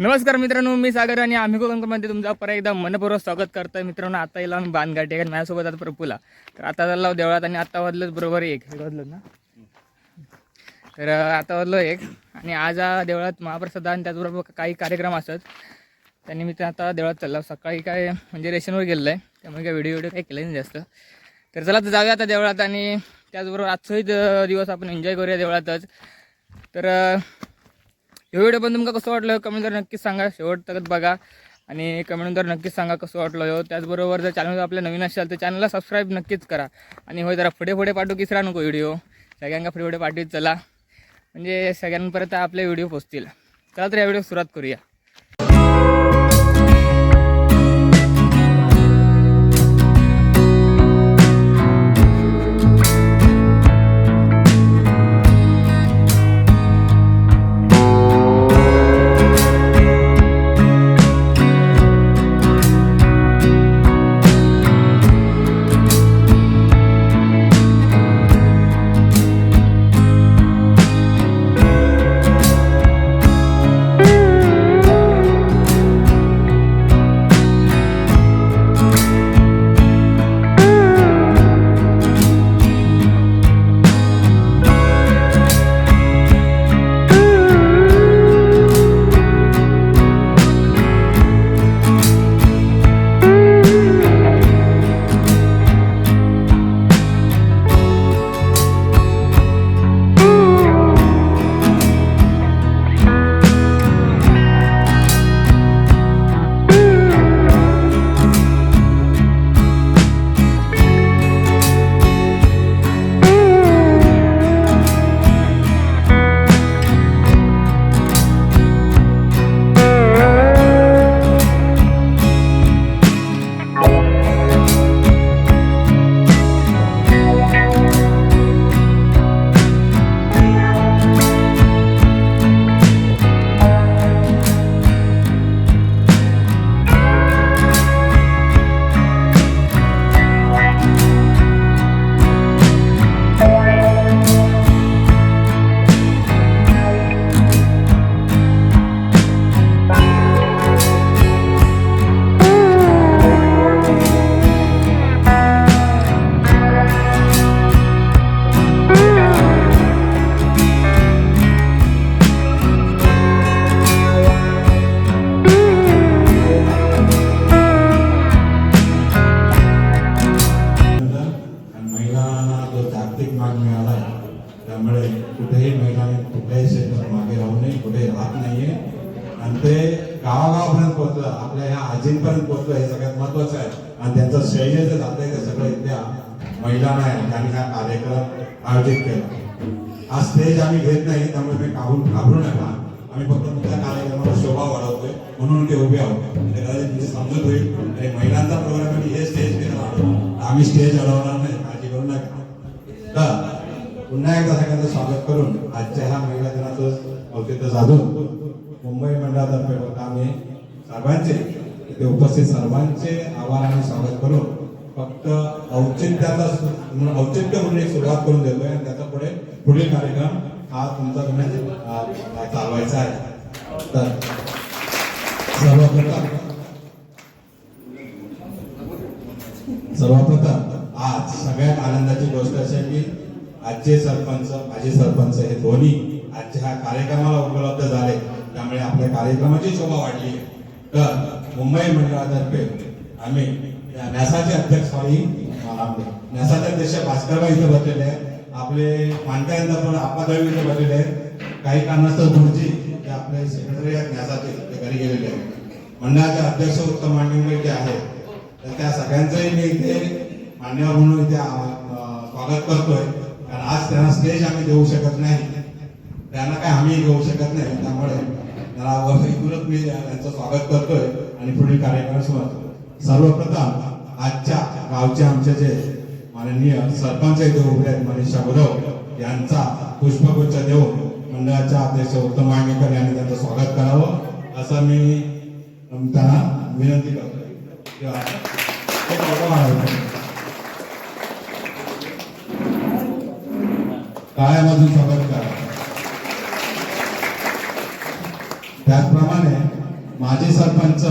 नमस्कार मित्रांनो मी सागर आणि आम्ही कोकणमध्ये तुमचं परत एकदा मनपूर्वक स्वागत करतोय. मित्रांनो आता येईल बांधगाठी आहे. माझ्यासोबत आता प्रफुला तर आता झाला देवळात आणि आता वाजलं बरोबर एक. हे वाजलं ना? तर आता वाजलो एक. आणि आज हा देवळात महाप्रसाद आणि त्याचबरोबर काही कार्यक्रम असत. त्यानिमित्त आता देवळात चालला सकाळी काय म्हणजे रेशनवर गेलेलं आहे. त्यामुळे काय व्हिडिओ व्हिडिओ काही केलं नाही जास्त. तर चला तर जाऊया आता देवळात आणि त्याचबरोबर आजचाही दिवस आपण एन्जॉय करूया देवळातच. तर हे व्हिडिओ पण तुमका कसं वाटलं? कमेंटवर नक्कीच सांगा. शेवट तक बघा. आणि कमेंटवर नक्कीच सांगा कसं वाटलं हो त्याचबरोबर जर चॅनल आपल्या नवीन असाल तर चॅनलला सबस्क्राईब नक्कीच करा. आणि होय जरा पुढे पुढे पाठवू किसरा नको व्हिडिओ सगळ्यांना पुढे पुढे पाठवीत चला. म्हणजे सगळ्यांपर्यंत आपले व्हिडिओ पोचतील चला तर या व्हिडिओ सुरुवात करूया. हा स्टेज आम्ही घेत नाही त्यामुळे मी घाबरून घाबरू नका. आम्ही फक्त तुमच्या कार्यक्रमाला शोभा वाढवतोय म्हणून ते उभे आहोत. ते कदाचित तुमची होईल आणि महिलांचा प्रोग्राम आणि हे स्टेज केला आम्ही स्टेज अडवणार नाही काळजी करू नका. तर पुन्हा एकदा सगळ्यांचं स्वागत करून आजच्या ह्या महिला दिनाचं औचित्य साधून मुंबई मंडळातर्फे फक्त आम्ही सर्वांचे ते उपस्थित सर्वांचे आभार आणि स्वागत करून फक्त औचित्याचा औचित्य म्हणून एक सुरुवात करून देतोय आणि त्याचा पुढे पुढील कार्यक्रम हा तुमचा चालवायचा आहे. तर सर्वप्रथम सर्वप्रथम आज सगळ्यात आनंदाची गोष्ट अशी आहे की आजचे सरपंच माजी सरपंच हे दोन्ही आजच्या ह्या कार्यक्रमाला उपलब्ध झाले. त्यामुळे आपल्या कार्यक्रमाची शोभा वाढली आहे. तर मुंबई मंडळातर्फे आम्ही न्यासाचे अध्यक्ष सॉरी न्यासाचे अध्यक्ष भास्करबाई इथे बसलेले आहेत. आपले मानकऱ्यांना पण आपादळी इथे बसलेले आहेत. काही कारणास्तव गुरुजी जे आपले सेक्रेटरी आहेत न्यासाचे ते घरी गेलेले आहेत. मंडळाचे अध्यक्ष उत्तम मांडिंग जे आहेत तर त्या सगळ्यांचंही मी इथे मान्यवर म्हणून इथे स्वागत करतोय. कारण आज त्यांना स्टेज आम्ही देऊ शकत नाही. त्यांना काय आम्ही घेऊ शकत नाही त्यामुळे त्याला इथूनच मी त्यांचं स्वागत करतोय आणि पुढील कार्यक्रम सुरुवात सर्वप्रथम आजच्या गावचे आमचे जे माननीय सरपंच इथे उभे आहेत मनीषा गुरव यांचा पुष्पगुच्छ देऊन मंडळाच्या अध्यक्ष उत्तम मांगेकर यांनी त्यांचं स्वागत करावं. असं मी त्यांना विनंती करतो. काळ्यामधून स्वागत करा. त्याचप्रमाणे माजी सरपंच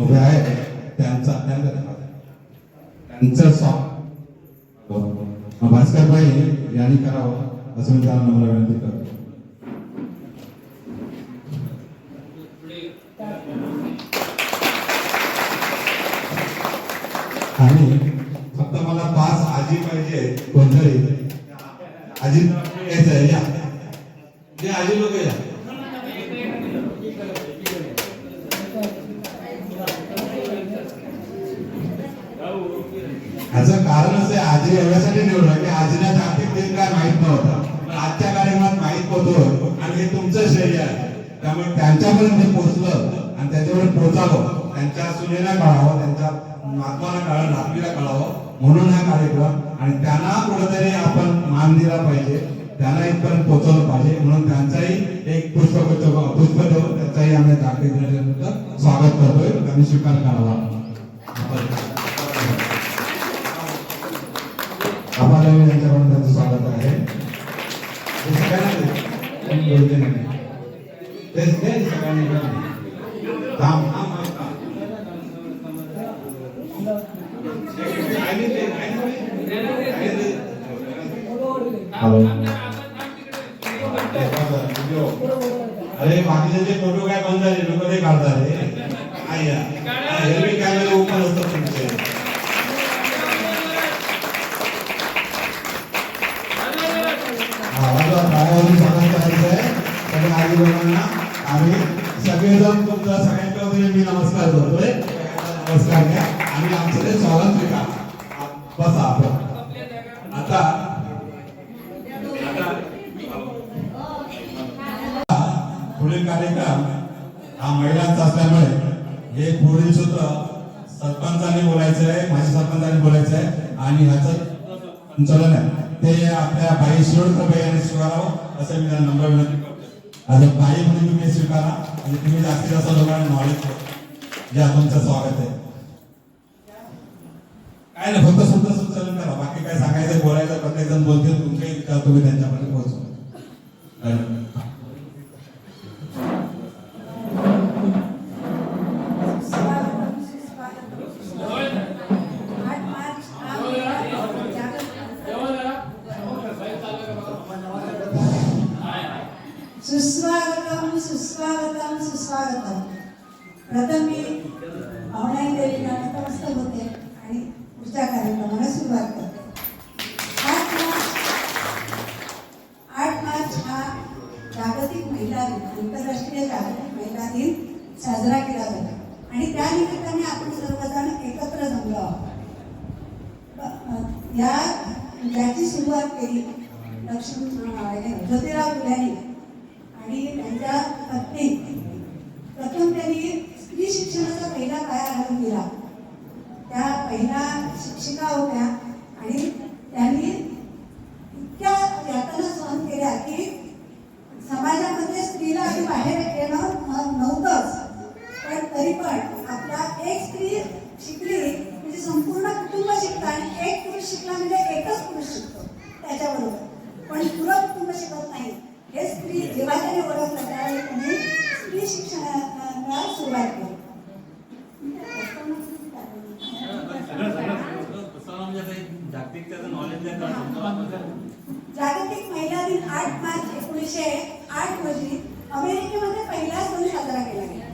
उभे आहे त्यांचा त्यांचा त्यांचं भास्कर भाई यांनी करावं असं मी त्यांना नम्र विनंती करतो. आणि फक्त मला पाच आजी पाहिजे कोणतरी. आजी होतो आणि हे तुमचं श्रेय आहे त्यामुळे त्यांच्यापर्यंत पोहोचलं आणि त्याच्यापर्यंत पोहोचावं त्यांच्या सुनेला कळावं त्यांच्या नातवाला कळावं नातवीला कळावं म्हणून हा कार्यक्रम आणि त्यांना कुठेतरी आपण मान दिला पाहिजे त्यांना इथपर्यंत पोहोचवलं पाहिजे म्हणून त्यांचाही एक पुष्पगुच्छ पुष्प ठेवून त्यांचाही आम्ही जागतिक स्वागत करतोय त्यांनी स्वीकार करावा आम्हाला यांच्याकडून त्यांचं स्वागत आहे हे सगळ्यांना दे. कोणी बोलते नाही. तेच दे सगळ्यांनी पुढील कार्यक्रम हा महिलांचा असल्यामुळे हे पुढील सुद्धा सरपंचांनी बोलायचं आहे माझ्या सरपंचांनी बोलायचं आहे आणि ह्याचं संचालन आहे. ते आपल्या बाई शिरोडकर यांनी स्वीकारावं असं मी त्यांना नम्र विनंती करतो बाई म्हणून तुम्ही स्वीकारा आणि तुम्ही जास्तीत जास्त लोकांना नॉलेज या तुमचं स्वागत आहे. काय नाही फक्त सुद्धा संचालन करा. बाकी काय सांगायचं बोलायचं प्रत्येक जण बोलतील तुमचे विचार तुम्ही त्यांच्यापर्यंत पोहोचवा. सुस्वागतम सुस्वागतम प्रथम मी ऑनलाईन देवीला नतमस्तक होते आणि पुढच्या कार्यक्रमाला सुरुवात करते आठ मार्च आठ मार्च हा जागतिक महिला दिन आंतरराष्ट्रीय जागतिक महिला दिन साजरा केला जातो आणि त्या निमित्ताने आपण सर्वजण एकत्र जमलो आहोत ब- अ, या याची सुरुवात केली लक्ष्मी अ, हे, ज्योतिराव फुल्यांनी आणि त्यांच्या पत्नी प्रथम त्यांनी स्त्री शिक्षणाचा पहिला पाया घालून दिला त्या पहिल्या शिक्षिका होत्या आणि त्यांनी इतक्या यातना सहन केल्या की समाजामध्ये स्त्रीला आधी बाहेर येणं न- नव्हतंच पण तरी पण आपला एक स्त्री शिकली म्हणजे संपूर्ण कुटुंब शिकतं आणि एक पुरुष शिकला म्हणजे एकच पुरुष शिकतो त्याच्याबरोबर पण पुरं कुटुंब शिकत नाही हे स्त्री जेव्हा त्याने ओळखलं त्यावेळी त्यांनी स्त्री शिक्षणाला सुरुवात केली जागतिक महिला दिन आठ मार्च एकोणीसशे आठ रोजी अमेरिकेमध्ये पहिला सण साजरा केला गेला.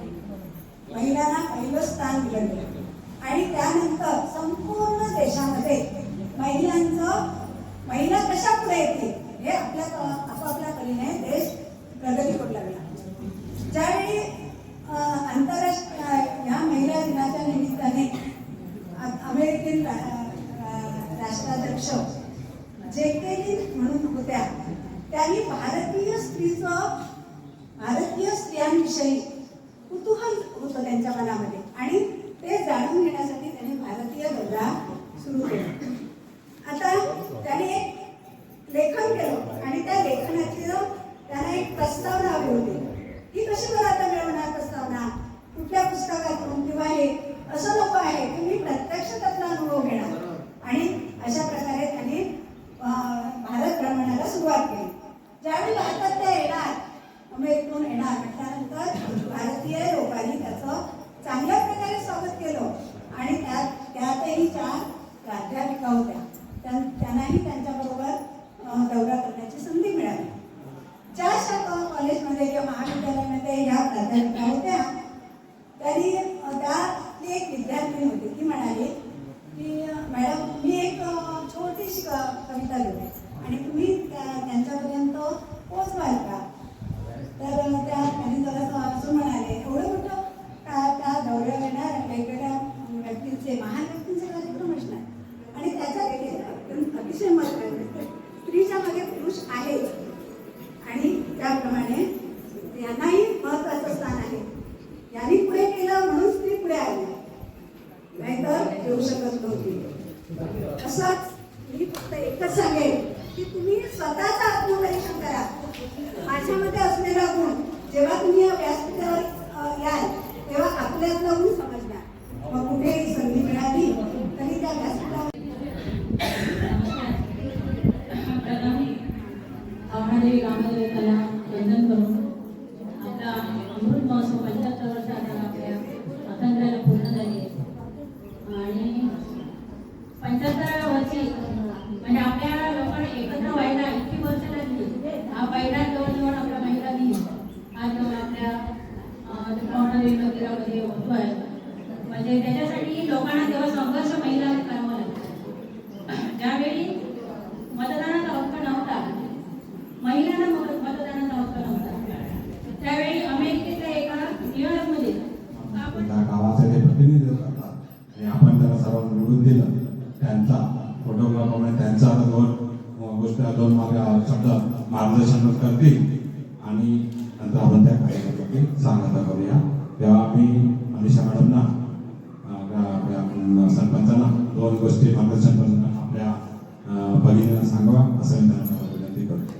महिलांना पहिलं स्थान दिलं गेलं. आणि त्यानंतर संपूर्ण देशामध्ये महिलांचं महिला कशा पुढे येते हे आपल्या आपापल्या परीने देश प्रगती करू लागला. ज्यावेळी आंतरराष्ट्रीय ह्या महिला दिनाच्या निमित्ताने आ- राष्ट्राध्यक्ष. जे रा- राष्ट्राध्यक्ष जेकेलिन म्हणून होत्या. त्यांनी भारतीय स्त्रीचं भारतीय स्त्रियांविषयी कुतूहल होतं त्यांच्या मनामध्ये. आणि ते जाणून घेण्यासाठी त्यांनी भारतीय दौरा सुरू केला. महाविद्यालयामध्ये ह्या प्राध्यापिका करू शकत नव्हती असाच मी फक्त एकच सांगेन की तुम्ही स्वतःच आत्मपरीक्षण करा. माझ्यामध्ये असलेला गुण जेव्हा तुम्ही या व्यासपीठावर याल तेव्हा आपल्यातला गुण समजणार मग कुठेही संधी मिळाली तरी त्या व्यासपीठावर आवडणारी रामदेवताला वंदन करून आता अमृत महोत्सव पंच्याहत्तर वर्ष आता आपल्या स्वातंत्र्याला पूर्ण झाली आहे आणि पंच्याहत्तराव्या वर्षी म्हणजे आपल्या लोकांना एकत्र व्हायला इतकी वर्ष लागली हा पहिला जवळजवळ आपल्या महिलांनी हा जवळ आपल्या अं, पावणादेवी मंदिरामध्ये होतो आहे म्हणजे त्याच्यासाठी लोकांना तेव्हा संघर्ष महिला करावा लागला ज्यावेळी मतदानाचा हक्क नव्हता महिलांना मत- मतदानाचा हक्क नव्हता त्यावेळी अमेरिकेतल्या एका न्यूयॉर्कमध्ये आपण त्या गावाचे ते प्रतिनिधित्व करतात आणि आपण त्यांना सर्वांना निवडून दिलं त्यांचा फोटोग्राफरमुळे त्यांचा आता दोन अं, गोष्ट दोन माझ्या शब्द मार्गदर्शन करतील आणि नंतर आपण त्या कार्यक्रमाची सांगता करूया तेव्हा मी अनिशा मॅडमना अं, आपल्या आपल्या आपण सरपंचांना दोन गोष्टी मार्गदर्शन करून आपल्या अं, भगिनीला सांगावा असं विनंती करतो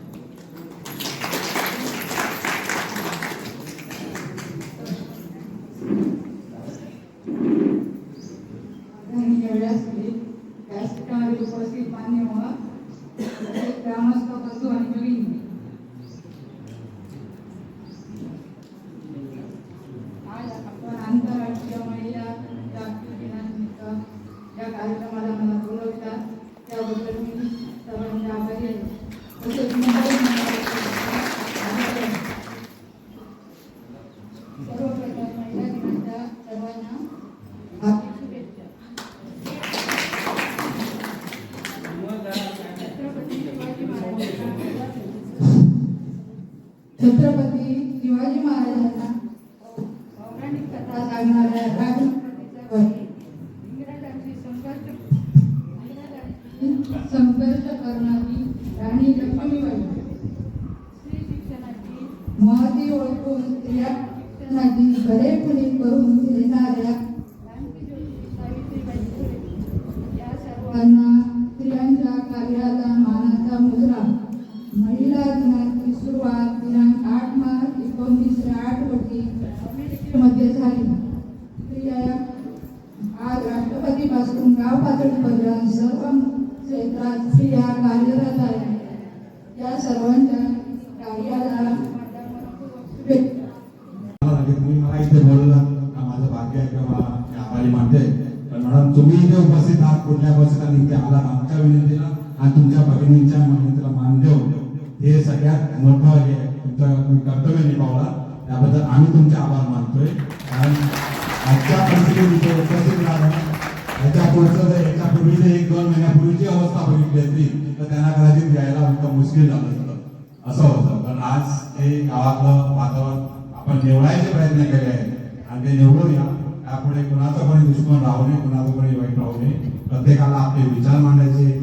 आदरणीय व्यासपीठ व्यासपीठावरील उपस्थित मान्यवर तसेच ग्रामस्थ बंधू आणि भगिनी आज आपण आंतरराष्ट्रीय महिला जागतिक दिनानिमित्त या कार्यक्रमाला मला बोलवतात त्याबद्दल मी सर्वांचे आभारी आहे तसेच मुंबई महानगरपालिकेचे आभारी आहे. सर्वप्रथम महिला दिनाच्या सर्वांना हार्दिक शुभेच्छा छत्रपती शिवाजी महाराजांना छत्रपती शिवाजी महाराजांना पौराणिक कथा सांगणाऱ्या राणी वय संघर्ष करणारी राणी लक्ष्मीबाई स्त्री शिक्षणाची महती ओळखून स्त्रिया शिक्षणाची बरेपणी करून देणाऱ्या क्रांतिज्योती सावित्रीबाई या सर्वांना स्त्रियांच्या कार्याला मानाचा मुद्रा. मध्ये झाली. आज राष्ट्रपतीपासून गाव पातळीपर्यंत सर्व क्षेत्रात स्त्रिया कार्यरत आहे. या सर्वांच्या कार्याला मला इथे बोलला माझं भाग्य आहे किंवा मी आभारी मानते. पण मॅडम तुम्ही इथे उपस्थित आहात कुठल्या इथे आला आमच्या विनंतीला आणि तुमच्या भगिनींच्या विनंतीला मान हे सगळ्यात मोठं हे आहे. तुमचं कर्तव्य निभावला. त्याबद्दल आम्ही तुमचे आभार मानतोय. कारण आजच्या परिस्थितीत उपस्थित राहणं याच्या पुढचं जर याच्या पूर्वीचे एक दोन महिन्यापूर्वीची अवस्था बघितली असती तर त्यांना कदाचित यायला फक्त मुश्किल झालं असतं. असं होतं. पण आज हे गावातलं वातावरण आपण निवडायचे प्रयत्न केले आहेत. आणि ते निवडून या यापुढे कुणाचं कोणी दुश्मन राहू नये कुणाचं कोणी वाईट राहू नये. प्रत्येकाला आपले विचार मांडायचे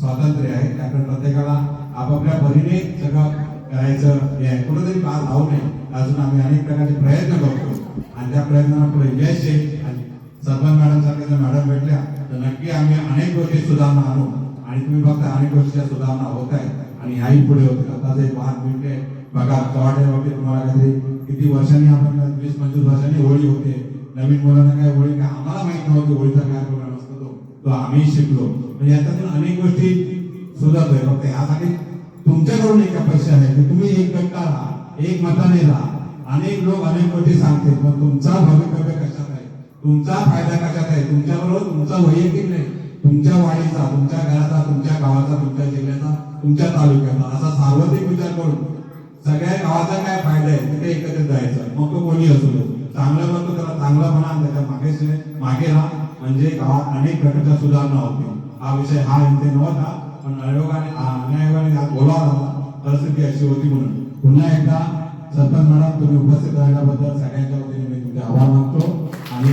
स्वातंत्र्य आहे. त्याकडे प्रत्येकाला आपापल्या परीने सगळं करायचं हे आहे. कुठेतरी पार राहू नये. अजून आम्ही अनेक प्रकारचे प्रयत्न करतो. आणि त्या प्रयत्नांना पुढे यश येईल. आणि सरपंच मॅडम सारख्या जर मॅडम भेटल्या तर नक्की आम्ही अनेक गोष्टी सुधारणा आणू. आणि तुम्ही बघता अनेक गोष्टीच्या सुधारणा होत आहेत. आणि ह्याही पुढे होतील. आता जे वाहन मिळते बघा चव्हाट्या तुम्हाला काहीतरी किती वर्षांनी आपण वीस पंचवीस वर्षांनी होळी होते. नवीन मुलांना काय होळी काय आम्हाला माहीत नव्हती होळीचा काय प्रोग्राम असतो तो. तो आम्ही शिकलो. म्हणजे याच्यातून अनेक गोष्टी सुधारतोय. फक्त ह्यासाठी तुमच्याकडून एक अपेक्षा आहे की तुम्ही एक गट्टा राहा. एक मताने राहा अनेक लोक अनेक गोष्टी सांगतील पण तुमचा भवितव्य कशात आहे? तुमचा फायदा कशात आहे? तुमच्याबरोबर तुमचा वैयक्तिक नाही. तुमच्या वाडीचा तुमच्या घराचा तुमच्या गावाचा तुमच्या जिल्ह्याचा तुमच्या तालुक्याचा असा सार्वत्रिक विचार करून सगळ्या गावाचा काय फायदा आहे? तिथे एकत्रित जायचं. मग तो कोणी असू दे. चांगलं म्हणतो त्याला चांगलं म्हणा त्याच्यामागे मागे राहा. म्हणजे गावात अनेक प्रकारच्या सुधारणा होतील. हा विषय हा इथे नव्हता पण आयोगाने अनायोगाने यात बोलावा परिस्थिती अशी होती म्हणून. पुन्हा एकदा सरपंच मॅडम तुम्ही उपस्थित राहिल्याबद्दल सगळ्यांच्या वतीने मी तुमचे आभार मानतो आणि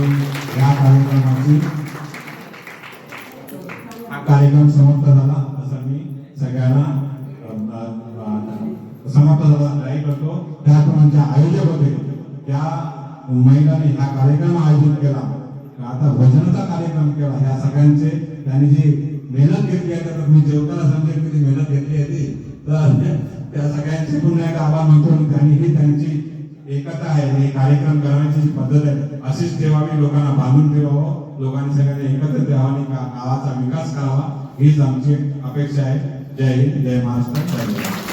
या कार्यक्रमाची हा कार्यक्रम समाप्त झाला. असं मी सगळ्यांना समाप्त झाला जाहीर करतो. त्याप्रमाणे आयोजक होते त्या महिलांनी हा कार्यक्रम आयोजित केला. आता भजनाचा कार्यक्रम केला. ह्या सगळ्यांचे त्यांनी जी मेहनत घेतली आहे तर मी जेवताना समजेल की मेहनत घेतली आहे ती. तर त्या सगळ्यांचे पुन्हा एक आभार मानतो त्यांनी ही त्यांची एकता आहे हे कार्यक्रम करण्याची जी पद्धत आहे अशीच ठेवावी लोकांना बांधून ठेवावं लोकांनी सगळ्यांनी एकत्र द्यावा आणि गावाचा विकास करावा हीच आमची अपेक्षा आहे. जय हिंद जय महाराष्ट्र जय महाराष्ट्र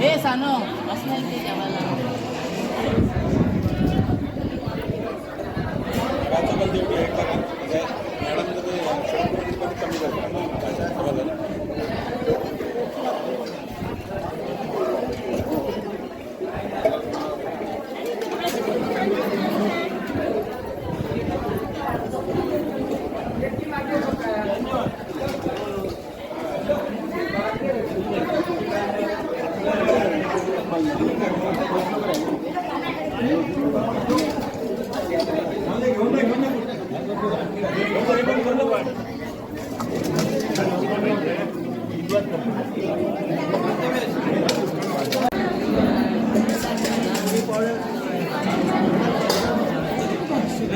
हे सानो असणार ते जेवायला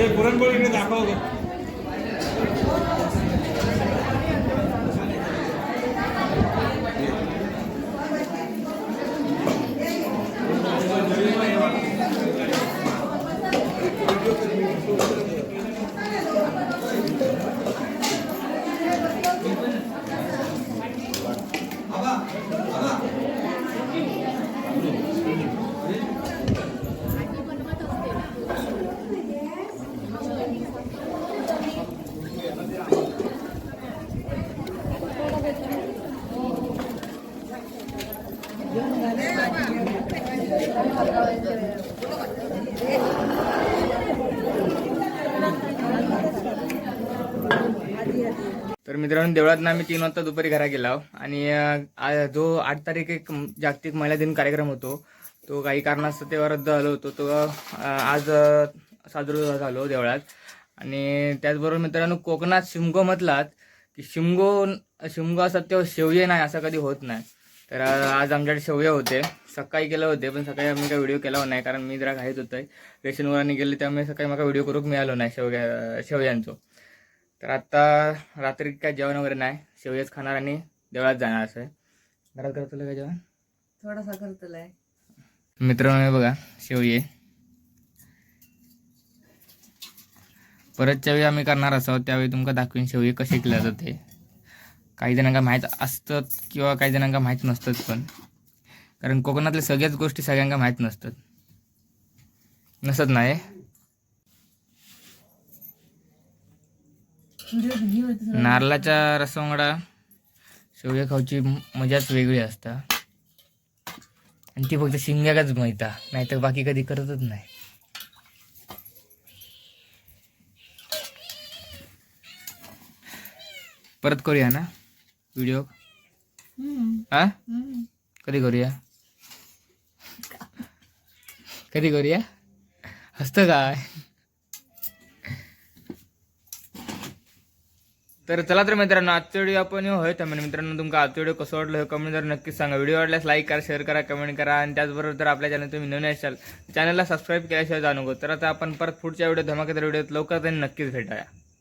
पुरणपोळी दाखव तर मित्रांनो देवळात आम्ही तीन वाजता दुपारी घरा गेलो आणि जो आठ तारीख एक जागतिक महिला दिन कार्यक्रम होतो तो काही कारणास्तव तेव्हा रद्द झालो होतो. तो आज साजरा झालो देवळात. आणि त्याचबरोबर मित्रांनो कोकणात शिमगो म्हटलात की शिमगो शिमगो असतात तेव्हा शेवये नाही असं कधी होत नाही. तर आज आमच्याकडे शेवये होते. सकाळी केले होते पण सकाळी आम्ही काही व्हिडिओ केला नाही कारण मी जरा घाईत होतोय. रेशनवरांनी गेले त्यामुळे सकाळी मला व्हिडिओ करूक मिळालो नाही शेवग्या शेवयांचो तर आता रात्री काय जेवण वगैरे नाही शेवयाच खाणार आणि देवळात जाणार असं आहे. घरात करत काय जेवण? थोडासा करतलाय मित्रांनो हे बघा शेवये परतच्या वेळी आम्ही करणार असो त्यावेळी तुमका दाखवीन शेवये कसे केल्या जाते काही जणांका माहीत असतात किंवा काही जणांका माहीत नसतात पण. कारण कोकणातल्या सगळ्याच गोष्टी सगळ्यांका माहीत नसतात. नसत नाही नारळाच्या रसवंगडा शेवया खाऊची मजाच वेगळी असता. आणि ती फक्त शिंग्याकाच माहिता नाहीतर बाकी कधी करतच नाही. परत करूया ना? व्हिडिओ? हा? कधी करूया? कधी करूया? हसतं काय? तर चला तर मित्रांनो आजचा व्हिडिओ आपण होय तर म्हणजे मित्रांनो तुमका आजचा व्हिडिओ कसं वाटलं हे कमेंट जर नक्कीच सांगा. व्हिडिओ आवडल्यास लाईक करा शेअर करा कमेंट करा. आणि त्याचबरोबर जर आपल्या चॅनल तुम्ही नवीन असाल चॅनलला सबस्क्राईब केल्याशिवाय जाणू तर आता आपण परत पुढच्या व्हिडिओ धमाकेदार व्हिडिओत लवकरच नक्कीच भेटाया.